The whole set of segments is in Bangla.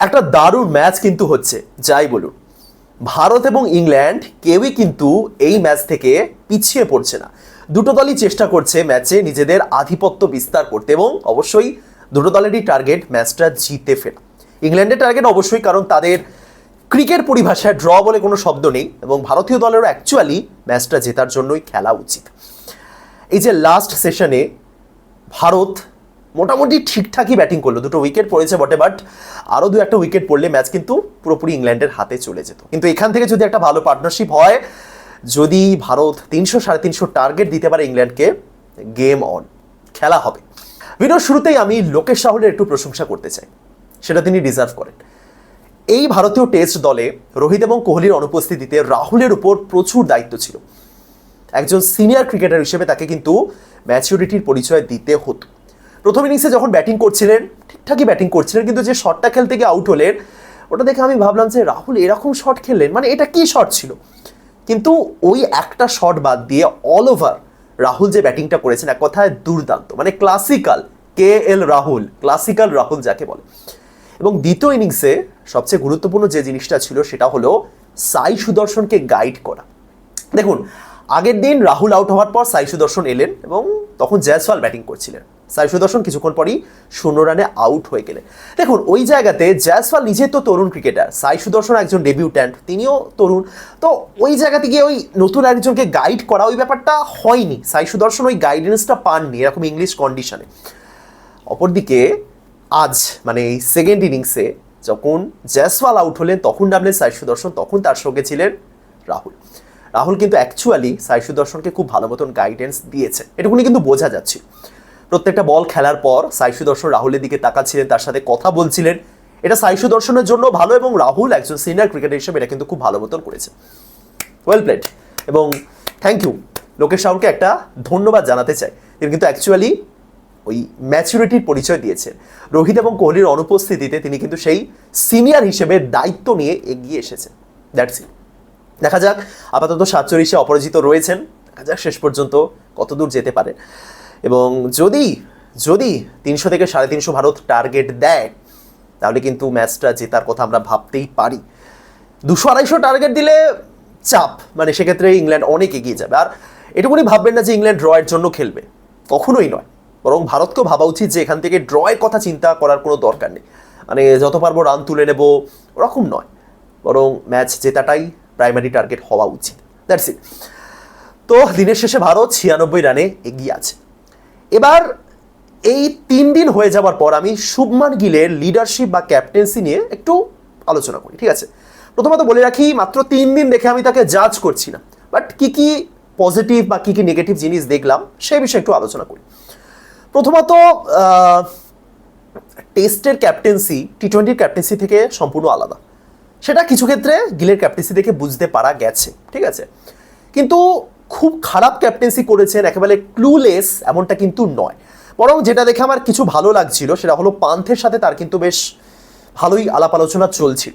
একটা দারুণ ম্যাচ কিন্তু হচ্ছে, যাই বলুন। ভারত এবং ইংল্যান্ড কেউই কিন্তু এই ম্যাচ থেকে পিছিয়ে পড়ছে না। দুটো দলই চেষ্টা করছে ম্যাচে নিজেদের আধিপত্য বিস্তার করতে এবং অবশ্যই দুটো দলেরই টার্গেট ম্যাচটা জিতে ফেরা। ইংল্যান্ডের টার্গেট অবশ্যই কারণ তাদের ক্রিকেট পরিভাষায় ড্র বলে কোনো শব্দ নেই এবং ভারতীয় দলেরও অ্যাকচুয়ালি ম্যাচটা জেতার জন্যই খেলা উচিত। এই যে লাস্ট সেশনে ভারত মোটামুটি ঠিকঠাকই ব্যাটিং করল। দুটো উইকেট পড়েছে বটে বাট আরও দু একটা উইকেট পড়লে ম্যাচ কিন্তু পুরোপুরি ইংল্যান্ডের হাতে চলে যেত। কিন্তু এখান থেকে যদি একটা ভালো পার্টনারশিপ হয়, যদি ভারত তিনশো সাড়ে তিনশো টার্গেট দিতে পারে ইংল্যান্ডকে গেম অন খেলা হবে। ভিডিওর শুরুতেই আমি লোকেশ রাহুলের একটু প্রশংসা করতে চাই। সেটা তিনি ডিজার্ভ করেন। এই ভারতীয় টেস্ট দলে রোহিত এবং কোহলির অনুপস্থিতিতে রাহুলের উপর প্রচুর দায়িত্ব ছিল। একজন সিনিয়র ক্রিকেটার হিসেবে তাকে কিন্তু ম্যাচিউরিটির পরিচয় দিতে হতো। প্রথম ইনিংসে যখন ব্যাটিং করছিলেন, ঠিকঠাকই ব্যাটিং করছিলেন, কিন্তু যে শটটা খেলতে গিয়ে আউট হলেন, ওটা দেখে আমি ভাবলাম যে, রাহুল, এরকম শট খেললেন? মানে এটা কি শট ছিল? কিন্তু ওই একটা শট বাদ দিয়ে অল ওভার রাহুল যে ব্যাটিংটা করেছেন, এক কথায় দুর্দান্ত। মানে classical K L Rahul classical Rahul যাকে বলে। এবং দ্বিতীয় ইনিংসে সবচেয়ে গুরুত্বপূর্ণ যে জিনিসটা ছিল, সেটা হলো সাই সুদর্শনকে গাইড করা। দেখুন, আগের দিন রাহুল আউট হওয়ার পর সাই সুদর্শন এলেন এবং তখন জয়সওয়াল ব্যাটিং করছিলেন। সাই সুদর্শন কিছুক্ষণ পরই শূন্য রানে আউট হয়ে গেলেন দেখুন, ওই জায়গাতে জয়সওয়াল নিজে তো তরুণ ক্রিকেটার সাই সুদর্শন একজন ডেবিউট্যান্ট তিনিও তরুণ। তো ওই জায়গাতে গিয়ে ওই নতুন একজনকে গাইড করা ওই ব্যাপারটা হয়নি। সাই সুদর্শন ওই গাইডেন্সটা পাননি, এরকম ইংলিশ কন্ডিশনে অপরদিকে আজ মানে এই সেকেন্ড ইনিংসে যখন জয়সওয়াল আউট হলেন, তখন নামলেন সাই সুদর্শন তখন তার সঙ্গে ছিলেন রাহুল। রাহুল কিন্তু অ্যাকচুয়ালি সাই সুদর্শনকে খুব ভালো মতন গাইডেন্স দিয়েছে। এটুকুনি কিন্তু বোঝা যাচ্ছে। প্রত্যেকটা বল খেলার পর সাই সুদর্শন রাহুলের দিকে তাকাচ্ছিলেন, তার সাথে কথা বলছিলেন। এটা সাই সুদর্শনের জন্য ভালো এবং রাহুল একজন সিনিয়র ক্রিকেটার হিসেবে এটা কিন্তু খুব ভালো মতন করেছে। ওয়েল প্লেড এবং থ্যাংক ইউ লোকেশ রাহুলকে একটা ধন্যবাদ জানাতে চাই। তিনি কিন্তু অ্যাকচুয়ালি ওই ম্যাচুরিটির পরিচয় দিয়েছেন। রোহিত এবং কোহলির অনুপস্থিতিতে তিনি কিন্তু সেই সিনিয়র হিসেবে দায়িত্ব নিয়ে এগিয়ে এসেছেন। দ্যাটস ইট দেখা যাক, আপাতত সাতচল্লিশে অপরাজিত রয়েছেন। দেখা যাক শেষ পর্যন্ত কতদূর যেতে পারে। এবং যদি যদি তিনশো থেকে সাড়ে তিনশো ভারত টার্গেট দেয়, তাহলে কিন্তু ম্যাচটা জেতার কথা আমরা ভাবতেই পারি। দুশো আড়াইশো টার্গেট দিলে চাপ মানে সেক্ষেত্রে ইংল্যান্ড অনেক এগিয়ে যাবে। আর এটুকুনি ভাববেন না যে ইংল্যান্ড ড্রয়ের জন্য খেলবে। কখনোই নয়। বরং ভারতকেও ভাবা উচিত যে এখান থেকে ড্রয়ের কথা চিন্তা করার কোনো দরকার নেই। মানে যত পারব রান তুলে নেব, ওরকম নয়। বরং ম্যাচ জেতাটাই প্রাইমারি টার্গেট হওয়া উচিত। দ্যাটস ইট তো দিনের শেষে ভারত ছিয়ানব্বই রানে এগিয়ে আছে। এবার এই তিন দিন হয়ে যাওয়ার পর আমি শুভমান গিলের লিডারশিপ বা ক্যাপ্টেন্সি নিয়ে একটু আলোচনা করি, ঠিক আছে? প্রথমত বলে রাখি, মাত্র তিন দিন দেখে আমি তাকে জাজ করছি না। বাট কি কি পজিটিভ বা কি কি নেগেটিভ জিনিস দেখলাম সেই বিষয়ে একটু আলোচনা করি। প্রথমত টেস্টের ক্যাপ্টেন্সি টি টোয়েন্টির ক্যাপ্টেন্সি থেকে সম্পূর্ণ আলাদা। সেটা কিছু ক্ষেত্রে গিলের ক্যাপ্টেন্সি থেকে বুঝতে পারা গেছে, ঠিক আছে? কিন্তু খুব খারাপ ক্যাপ্টেন্সি করেছেন, একেবারে ক্লুলেস এমনটা কিন্তু নয়। বরং যেটা দেখে আমার কিছু ভালো লাগছিল, সেটা হলো পান্থের সাথে তার কিন্তু বেশ ভালোই আলাপ আলোচনা চলছিল।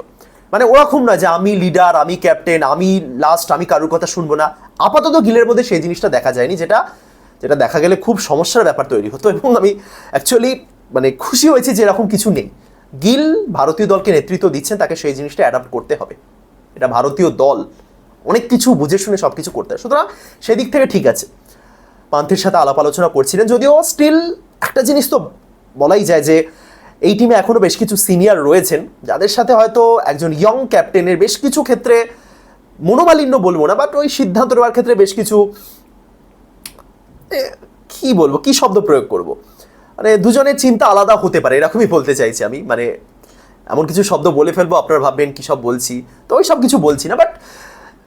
মানে ওরকম না যে আমি লিডার আমি ক্যাপ্টেন আমি লাস্ট আমি কারোর কথা শুনব না। আপাতত গিলের মধ্যে সেই জিনিসটা দেখা যায়নি, যেটা যেটা দেখা গেলে খুব সমস্যার ব্যাপার তৈরি হতো। এবং আমি অ্যাকচুয়ালি মানে খুশি হয়েছি যে এরকম কিছু নেই। গিল ভারতীয় দলকে নেতৃত্ব দিচ্ছেন, তাকে সেই জিনিসটা অ্যাডাপ্ট করতে হবে। এটা ভারতীয় দল। অনেক কিছু বুঝে শুনে সব কিছু করতে হয়। সুতরাং সেদিক থেকে ঠিক আছে। পান্থের সাথে আলাপ আলোচনা করছিলেন, যদিও স্টিল একটা জিনিস তো বলাই যায় যে এই টিমে এখনও বেশ কিছু সিনিয়র রয়েছেন, যাদের সাথে হয়তো একজন ইয়ং ক্যাপ্টেনের বেশ কিছু ক্ষেত্রে মনোমালিন্য বলব না বাট ওই সিদ্ধান্ত নেওয়ার ক্ষেত্রে বেশ কিছু কি বলব, কি শব্দ প্রয়োগ করব? মানে দুজনের চিন্তা আলাদা হতে পারে, এরকমই বলতে চাইছি আমি। মানে এমন কিছু শব্দ বলে ফেলব, আপনারা ভাববেন কী সব বলছি। তো ওই সব কিছু বলছি না বাট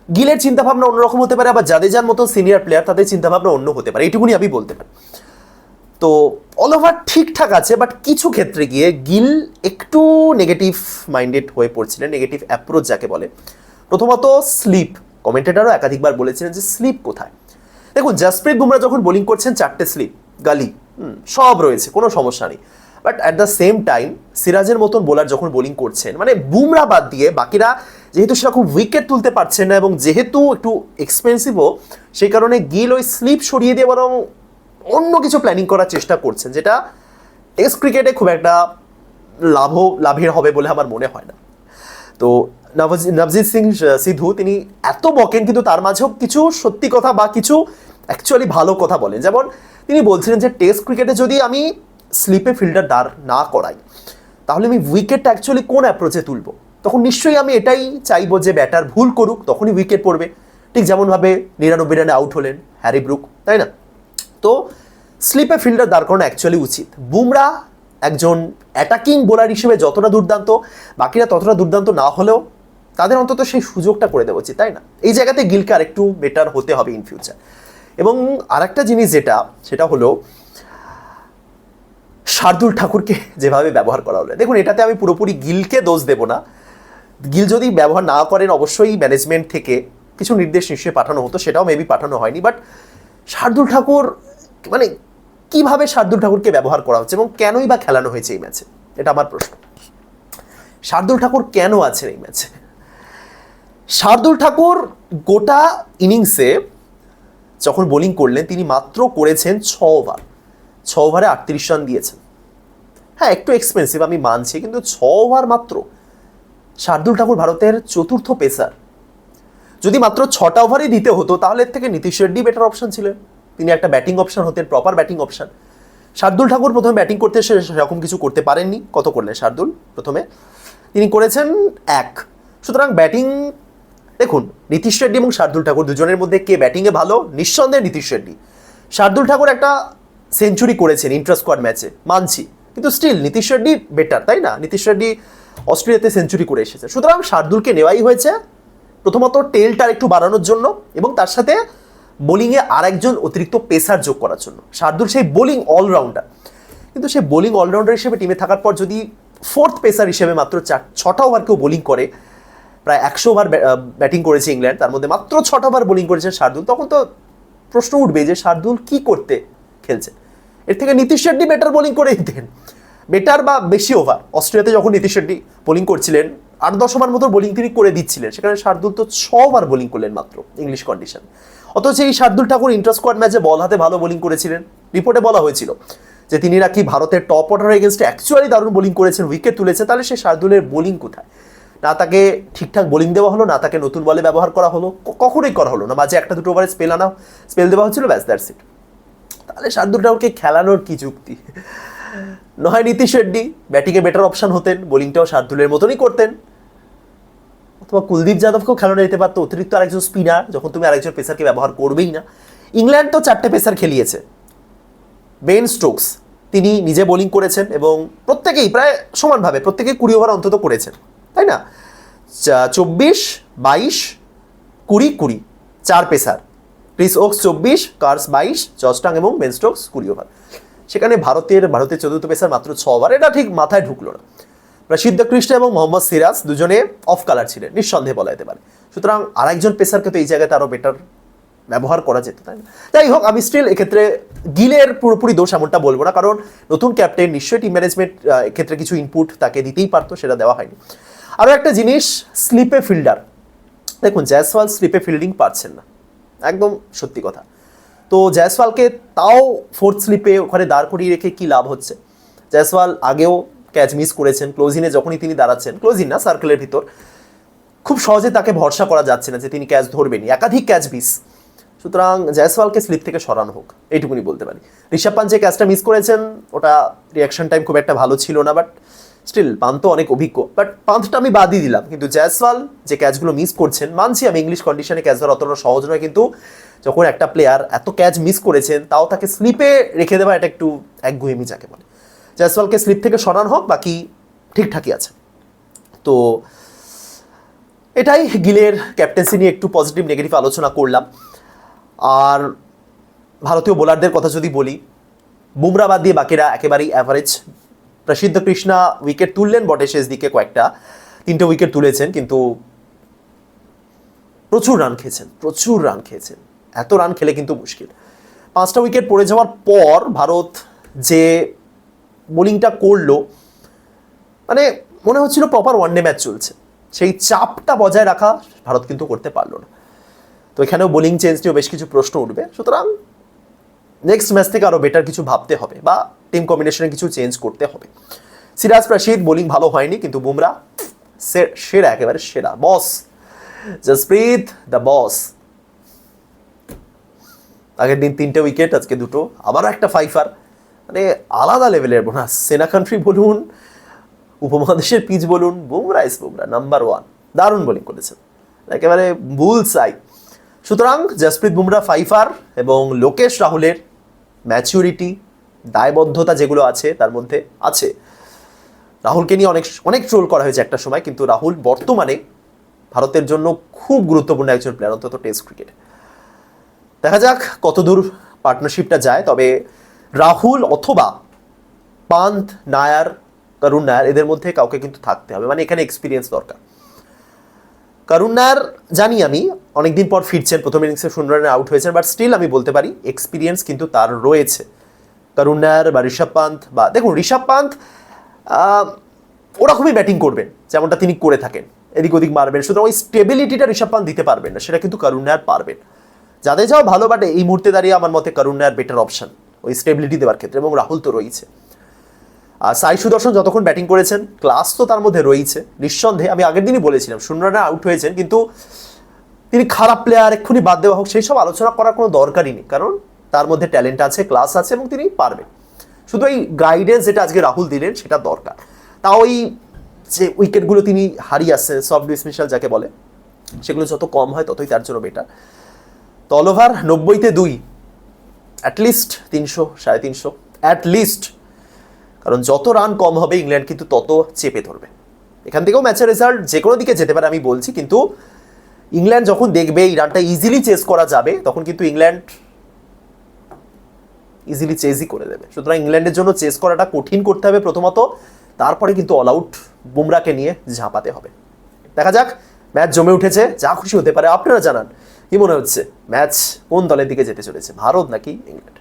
গিলের চিন্তাভাবনা অন্যরকম হতে পারে, আবার যাদের মতো সিনিয়র প্লেয়ার তাদের চিন্তাভাবনা অন্য হতে পারে। এইটুকুনি আমি বলতে পারি। তো অল ওভার ঠিকঠাক আছে বাট কিছু ক্ষেত্রে গিয়ে গিল একটু নেগেটিভ মাইন্ডেড হয়ে পড়ছিলেন নেগেটিভ অ্যাপ্রোচ যাকে বলে। প্রথমত স্লিপ কমেন্টেটারও একাধিকবার বলেছিলেন যে স্লিপ কোথায়? দেখুন জাসপ্রীত বুমরা যখন বোলিং করছেন, চারটে স্লিপ গালি সব রয়েছে, কোনো সমস্যা নেই। But at the same time সিরাজের মতন বোলার যখন বোলিং করছেন মানে বুমরা বাদ দিয়ে বাকিরা যেহেতু সেরকম উইকেট তুলতে পারছেন না এবং যেহেতু একটু এক্সপেন্সিভও সেই কারণে গিল ওই স্লিপ সরিয়ে দিয়ে বরং অন্য কিছু প্ল্যানিং করার চেষ্টা করছেন, যেটা টেস্ট ক্রিকেটে খুব একটা লাভ লাভের হবে বলে আমার মনে হয় না। তো নবজি- নবজিৎ সিং সিধু, তিনি এত বকেন, কিন্তু তার মাঝেও কিছু সত্যি কথা বা কিছু অ্যাকচুয়ালি ভালো কথা বলেন। যেমন তিনি বলছিলেন যে টেস্ট ক্রিকেটে যদি আমি স্লিপে ফিল্ডার দাঁড় না করাই। তাহলে আমি উইকেটটা অ্যাকচুয়ালি কোন অ্যাপ্রোচে তুলবো? তখন নিশ্চয়ই আমি এটাই চাইব যে ব্যাটার ভুল করুক, তখনই উইকেট পড়বে। ঠিক যেমনভাবে নিরানব্বই রানে আউট হলেন হ্যারি ব্রুক, তাই না? তো স্লিপে ফিল্ডার দাঁড় করানো অ্যাকচুয়ালি উচিত। বুমরা একজন অ্যাটাকিং বোলার হিসেবে যতটা দুর্দান্ত, বাকিরা ততটা দুর্দান্ত না হলেও তাদের অন্তত সেই সুযোগটা করে দেওয়া উচিত, তাই না? এই জায়গাতে গিলকে আরেকটু বেটার হতে হবে ইন ফিউচার এবং আরেকটা জিনিস যেটা, সেটা হলো শার্দুল ঠাকুরকে যেভাবে ব্যবহার করা হলো। দেখুন, এটাতে আমি পুরোপুরি গিলকে দোষ দেব না। গিল যদি ব্যবহার না করেন, অবশ্যই ম্যানেজমেন্ট থেকে কিছু নির্দেশ নিশ্চয়ই পাঠানো হতো, সেটাও মেবি পাঠানো হয়নি। বাট শার্দুল ঠাকুর মানে কীভাবে শার্দুল ঠাকুরকে ব্যবহার করা হচ্ছে এবং কেনই বা খেলানো হয়েছে এই ম্যাচে এটা আমার প্রশ্ন। শার্দুল ঠাকুর কেন আছেন এই ম্যাচে শার্দুল ঠাকুর গোটা ইনিংসে যখন বোলিং করলেন, তিনি মাত্র করেছেন ছ ওভার ছ ওভারে আটত্রিশ রান দিয়েছেন। হ্যাঁ একটু এক্সপেন্সিভ আমি মানছি, কিন্তু ছ ওভার মাত্র শার্দুল ঠাকুর ভারতের চতুর্থ পেসার যদি মাত্র ছটা ওভারই দিতে হতো, তাহলে এর থেকে নীতিশ রেড্ডি বেটার অপশন ছিলেন তিনি একটা ব্যাটিং অপশন হতেন proper batting option Shardul Thakur প্রথমে ব্যাটিং করতে এসে সেরকম কিছু করতে পারেননি। কত করলেন শার্দুল প্রথমে? তিনি করেছেন এক। সুতরাং ব্যাটিং দেখুন, নীতিশ রেড্ডি এবং শার্দুল ঠাকুর দুজনের মধ্যে কে ব্যাটিংয়ে ভালো? নিঃসন্দেহে নীতিশ রেড্ডি। শার্দুল ঠাকুর একটা সেঞ্চুরি করেছেন ইন্টার স্কোয়াড ম্যাচে, মানছি। কিন্তু স্টিল নীতিশ রেড্ডি বেটার তাই না? নীতিশ রেড্ডি অস্ট্রেলিয়াতে সেঞ্চুরি করে এসেছে। সুতরাং শার্দুলকে নেওয়াই হয়েছে প্রথমত টেলটার একটু বাড়ানোর জন্য এবং তার সাথে বোলিংয়ে আর একজন অতিরিক্ত পেসার যোগ করার জন্য। শার্দুল সেই বোলিং অলরাউন্ডার কিন্তু সে বোলিং অলরাউন্ডার হিসেবে টিমে থাকার পর যদি ফোর্থ পেসার হিসেবে মাত্র চার, ছটা ওভার কেউ বোলিং করে, প্রায় একশো ওভার ব্যাটিং করেছে ইংল্যান্ড, তার মধ্যে মাত্র ছটা ওভার বোলিং করেছে শার্দুল, তখন তো প্রশ্ন উঠবে যে শার্দুল কি করতে খেলছে। এর থেকে নীতিশ রেড্ডি বেটার বোলিং করে দিতেন। বেটার বা বেশি ওভার অস্ট্রেলিয়াতে যখন নীতিশ রেড্ডি বোলিং করছিলেন, আট দশ ওভার মতো বোলিং তিনি করে দিচ্ছিলেন। সেখানে শার্দুল তো ছ ওভার বোলিং করলেন মাত্র ইংলিশ কন্ডিশন অথচ এই শার্দুল ঠাকুর ইন্টার স্কোয়াড ম্যাচে বল হাতে ভালো বোলিং করেছিলেন। রিপোর্টে বলা হয়েছিল যে তিনি নাকি ভারতের টপ অর্ডার এগেনস্টে অ্যাকচুয়ালি দারুণ বোলিং করেছেন উইকেট তুলেছে, তাহলে সে শার্দুলের বোলিং কোথায়? না তাকে ঠিকঠাক বোলিং দেওয়া হলো, না তাকে নতুন বলে ব্যবহার করা হলো কখনোই করা হলো না। মাঝে একটা দুটো ওভারে স্পেল আনা স্পেল দেওয়া হচ্ছিল, ব্যাস দ্যাটস ইট তাহলে শার্দুল ঠাকুরকে খেলানোর কি যুক্তি? নয় নীতিশ রেড্ডি, ব্যাটিংয়ে বেটার অপশন হতেন বোলিংটাও শার্দুলের মতনই করতেন। অথবা কুলদীপ যাদবকেও খেলানো যেতে পারতো, অতিরিক্ত আরেকজন স্পিনার যখন তুমি আরেকজন পেসারকে ব্যবহার করবেই না। ইংল্যান্ড তো চারটে পেসার খেলিয়েছে। বেন স্টোকস তিনি নিজে বোলিং করেছেন এবং প্রত্যেকেই প্রায় সমানভাবে, প্রত্যেকেই কুড়ি ওভার অন্তত করেছেন, তাই না? চব্বিশ, বাইশ, কুড়ি কুড়ি, চার পেসার ক্রিস ওক্স চব্বিশ কার্স বাইশ জস্টাং এবং বেন স্টোকস কুড়ি ওভার। সেখানে ভারতের ভারতের চতুর্থ পেসার মাত্র ছ ওভার। এটা ঠিক মাথায় ঢুকলো না। প্রসিদ্ধ কৃষ্ণ এবং মোহাম্মদ সিরাজ দুজনে অফ কালার ছিলেন, নিঃসন্দেহে বলা যেতে পারে। সুতরাং আরেকজন পেসারকে তো এই জায়গাতে আরও বেটার ব্যবহার করা যেত, তাই না? যাই হোক, আমি স্টিল এক্ষেত্রে গিলের পুরোপুরি দোষ এমনটা বলব না, কারণ নতুন ক্যাপ্টেন নিশ্চয়ই টিম ম্যানেজমেন্ট এক্ষেত্রে কিছু ইনপুট তাকে দিতেই পারতো, সেটা দেওয়া হয়নি। আরও একটা জিনিস স্লিপে ফিল্ডার দেখুন জয়সওয়াল স্লিপে ফিল্ডিং পারছেন না। একদম সত্যি কথা। তো জয়সওয়ালকে তাও ফোর্থ স্লিপে ওখানে দাঁড় করিয়ে রেখে কি লাভ হচ্ছে? জয়সওয়াল আগেও ক্যাচ মিস করেছেন ক্লোজিনে যখনই তিনি দাঁড়াচ্ছেন ক্লোজিন না সার্কেলের ভিতর, খুব সহজে তাকে ভরসা করা যাচ্ছে না যে তিনি ক্যাচ ধরবেনই, একাধিক ক্যাচ মিস সুতরাং জয়সওয়ালকে স্লিপ থেকে সরানো হোক, এইটুকুনি বলতে পারি। ঋষভ পান্ত যে ক্যাচটা মিস করেছেন, ওটা রিয়াকশন টাইম খুব একটা ভালো ছিল না বাট স্টিল পান্ত অনেক অভিজ্ঞ বাট পান্তটা আমি বাদই দিলাম। কিন্তু জয়সওয়াল যে ক্যাচগুলো মিস করছেন, মানছি আমি ইংলিশ কন্ডিশনে ক্যাচ ধরা অতটা সহজ নয়, কিন্তু যখন একটা প্লেয়ার এত ক্যাচ মিস করেছেন, তাও তাকে স্লিপে রেখে দেওয়া এটা একটু একগুয়েমি যাকে বলে। জয়সওয়ালকে স্লিপ থেকে সরানো হোক, বাকি ঠিকঠাকই আছে। তো এটাই গিলের ক্যাপ্টেন্সি নিয়ে একটু পজিটিভ নেগেটিভ আলোচনা করলাম। আর ভারতীয় বোলারদের কথা যদি বলি বুমরা বাদ দিয়ে বাকিরা একেবারেই অ্যাভারেজ প্রসিদ্ধ কৃষ্ণা উইকেট তুললেন বটে শেষ দিকে কয়েকটা। তিনটে উইকেট তুলেছেন, কিন্তু প্রচুর রান খেয়েছেন, প্রচুর রান খেয়েছেন। এত রান খেলে কিন্তু মুশকিল। পাঁচটা উইকেট পড়ে যাওয়ার পর ভারত যে বোলিংটা করল মানে মনে হচ্ছিল প্রপার ওয়ানডে ম্যাচ চলছে। সেই চাপটা বজায় রাখা ভারত কিন্তু করতে পারল না। তো এখানেও বোলিং চেঞ্জ নিয়েও বেশ কিছু প্রশ্ন উঠবে। সুতরাং নেক্সট ম্যাচ থেকে আরও বেটার কিছু ভাবতে হবে বা টিম কম্বিনেশনে কিছু চেঞ্জ করতে হবে। সিরাজ রাশিদ বোলিং ভালো হয়নি, কিন্তু বুমরা সেরা, একেবারে সেরা। বস জসপ্রীত দ্য বস আগের দিন তিনটে উইকেট আজকে দুটো। আবারও একটা ফাইফার মানে আলাদা লেভেলের বোনাস সেনা কান্ট্রি বলুন, উপমহাদেশের পিচ বলুন, Bumrah is Bumrah number one দারুণ বোলিং করেছেন। একেবারে বুল সাই সুতরাং জসপ্রীত বুমরা ফাইফার এবং লোকেশ রাহুলের ম্যাচিউরিটি দায়বদ্ধতা যেগুলো আছে, তার মধ্যে আছে। রাহুলকে নিয়ে অনেক অনেক ট্রোল করা হয়েছে একটা সময়, কিন্তু রাহুল বর্তমানে ভারতের জন্য খুব গুরুত্বপূর্ণ একজন প্লেয়ার অন্তত টেস্ট ক্রিকেট দেখা যাক কতদূর পার্টনারশিপটা যায়, তবে রাহুল অথবা পান্থ, নায়ার করুণ নায়ার, এদের মধ্যে কাউকে কিন্তু থাকতে হবে। মানে এখানে এক্সপিরিয়েন্স দরকার। করুণ নায়ার জানি আমি, অনেকদিন পর ফিরছেন, প্রথম ইনিংসে শূন্য রানে আউট হয়েছেন বাট স্টিল আমি বলতে পারি এক্সপিরিয়েন্স কিন্তু তার রয়েছে। করুণ নায়ার বা ঋষভ পান্থ বা দেখুন ঋষভ পান্থ আহ, ওরকমই ব্যাটিং করবেন যেমনটা তিনি করে থাকেন। এদিক ওদিক মারবেন সুতরাং ওই স্টেবিলিটিটা ঋষভ পান্থ দিতে পারবেন না সেটা কিন্তু করুণ নায়ার পারবেন। যাদের যাও ভালো বাট এই মুহূর্তে দাঁড়িয়ে আমার মতে করুণ নায়ার বেটার অপশন ওই স্টেবিলিটি দেওয়ার ক্ষেত্রে এবং রাহুল তো রয়েছে। আর সাই সুদর্শন যতক্ষণ ব্যাটিং করেছেন ক্লাস তো তার মধ্যে রয়েছে। নিঃসন্দেহে আমি আগের দিনই বলেছিলাম শূন্য আউট হয়েছেন কিন্তু তিনি খারাপ প্লেয়ার এক্ষুনি বাদ দেওয়া হোক সেই সব আলোচনা করার কোনো দরকারই নেই কারণ তার মধ্যে ট্যালেন্ট আছে ক্লাস আছে এবং তিনি পারবেন। শুধু এই গাইডেন্স যেটা আজকে রাহুল দিলেন, সেটা দরকার। তা ওই যে উইকেটগুলো তিনি হারিয়ে আসছেন সফট ডিসমিশাল যাকে বলে, সেগুলো যত কম হয় ততই তার জন্য বেটার তো নব্বইতে দুই অ্যাটলিস্ট তিনশো, সাড়ে তিনশো অ্যাটলিস্ট কারণ যত রান কম হবে, ইংল্যান্ড কিন্তু তত চেপে ধরবে। এখান থেকেও ম্যাচের রেজাল্ট যে কোনো দিকে যেতে পারে, আমি বলছি। কিন্তু ইংল্যান্ড যখন দেখবে, এই রানটা ইজিলি চেস করা যাবে, তখন কিন্তু ইংল্যান্ড ইজিলি চেজই করে দেবে। সুতরাং ইংল্যান্ডের জন্য চেস করাটা কঠিন করতে হবে প্রথমত। তারপরে কিন্তু অল আউট বুমরাকে নিয়ে ঝাঁপাতে হবে। দেখা যাক ম্যাচ জমে উঠেছে, যা খুশি হতে পারে। আপনারা জানান, কি মনে হচ্ছে? ম্যাচ কোন দলের দিকে যেতে চলেছে? ভারত নাকি ইংল্যান্ড?